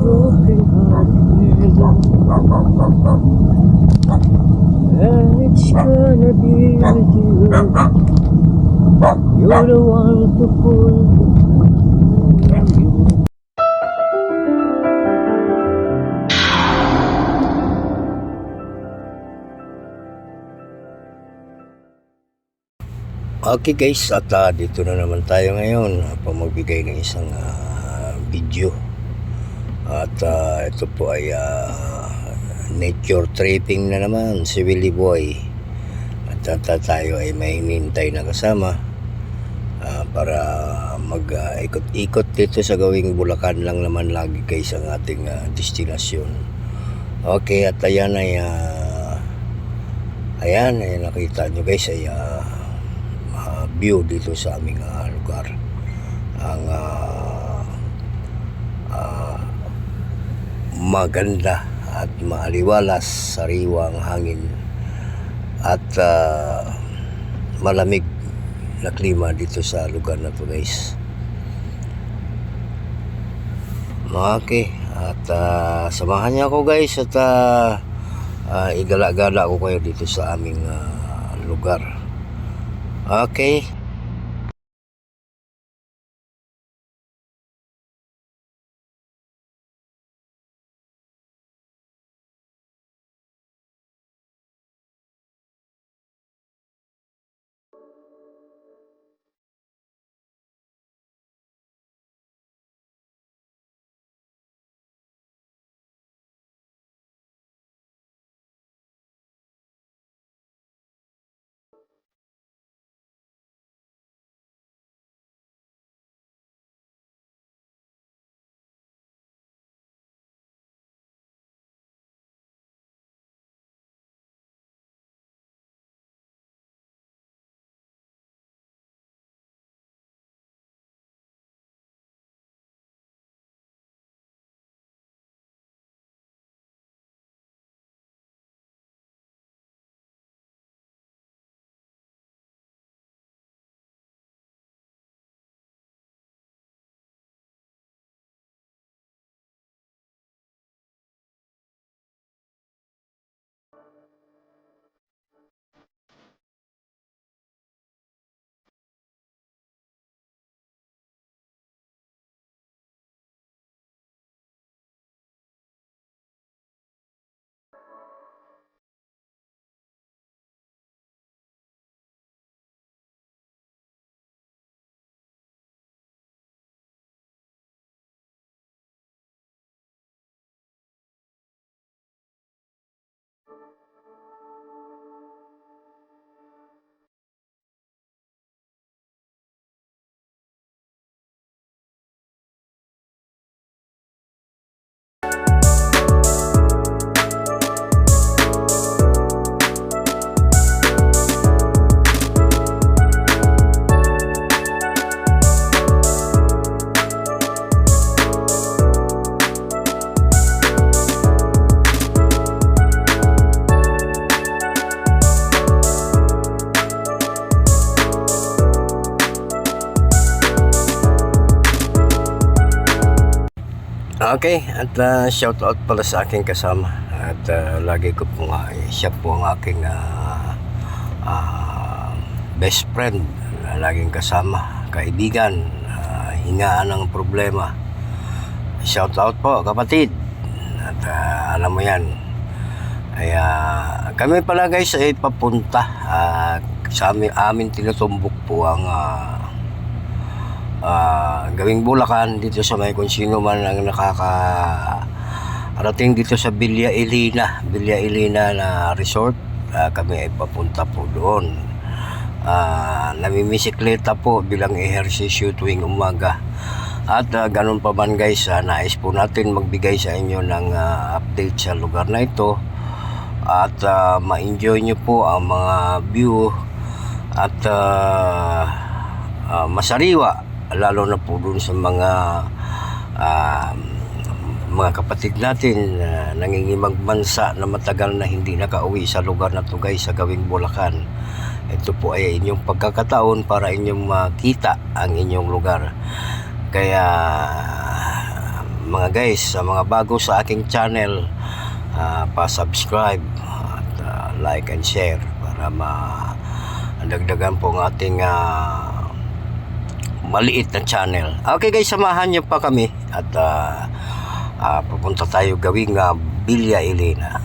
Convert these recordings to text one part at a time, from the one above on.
broken hearted. And it's gonna be with you. You're the one to pull. Okay guys, at ah, dito na naman tayo ngayon para magbigay ng isang ah, video. At ah, ito po ay ah, nature tripping na naman si Willie Boy. At ah, tayo ay may hinintay na kasama ah, para mag-ikot-ikot dito sa gawing Bulacan lang naman lagi guys ang ating ah, destinasyon. Okay, at ayan ay ah, ayan ay nakita nyo guys ay ah, ah, view dito sa aming ah, lugar. Ang ah, maganda at maaliwalas, sariwang hangin at ah, malamig na klima dito sa lugar na to guys. Okay, at ah, samahan niyo ako guys at ah, ah, igala-gala ko kayo dito sa aming ah, lugar. Okay. Okay, at uh, shout out pala sa aking kasama. At uh, lagi ko po nga, eh, siya po ang aking ah, ah, best friend laging kasama, kaibigan, ah, hingaan ng problema. Shout out po kapatid. At ah, alam mo yan. Ay, ah, kami pala guys ay papunta ah, sa amin, amin tinutumbok po ang ah, ah, gawing Bulacan dito sa may kung sino man ang nakaka arating dito sa Villa Elina Villa Elina na resort. Ah, kami ay papunta po doon. Ah, namimisikleta po bilang ehersisyo tuwing umaga. At ah, ganun pa man guys ah, nais po natin magbigay sa inyo ng ah, update sa lugar na ito. At ah, ma-enjoy nyo po ang mga view. At ah, ah, masariwa lalo na po dun sa mga ah, mga kapatid natin na nangingimag bansa na matagal na hindi nakauwi sa lugar na to guys sa gawing Bulacan. Ito po ay inyong pagkakataon para inyong makita ang inyong lugar. Kaya mga guys, sa mga bago sa aking channel, ah, pa-subscribe at ah, like and share para ma dagdagan po ang ating ah, maliit na channel. Okay guys, samahan niyo pa kami at ah, ah, pupunta tayo gawing uh, Bilya Elena.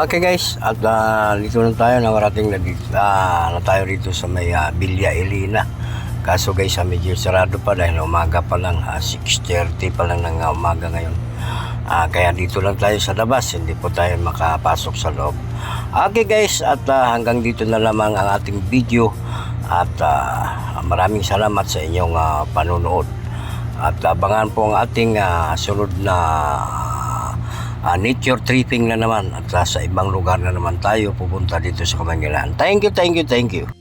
Okay guys, at ah, dito na tayo, nakarating na dito, ah, na tayo rito sa may ah, Bilya Elena. Kaso guys, ah, medyo sarado pa dahil umaga pa lang, ah, 6.30 pa lang ng umaga ngayon. Ah, kaya dito lang tayo sa labas, hindi po tayo makapasok sa loob. Okay guys, at ah, hanggang dito na lamang ang ating video. At ah, maraming salamat sa inyong ah, panonood. At abangan po ang ating ah, sunod na ah, nature tripping na naman at sa ibang lugar na naman tayo pupunta dito sa Kamangilan. Thank you, thank you, thank you.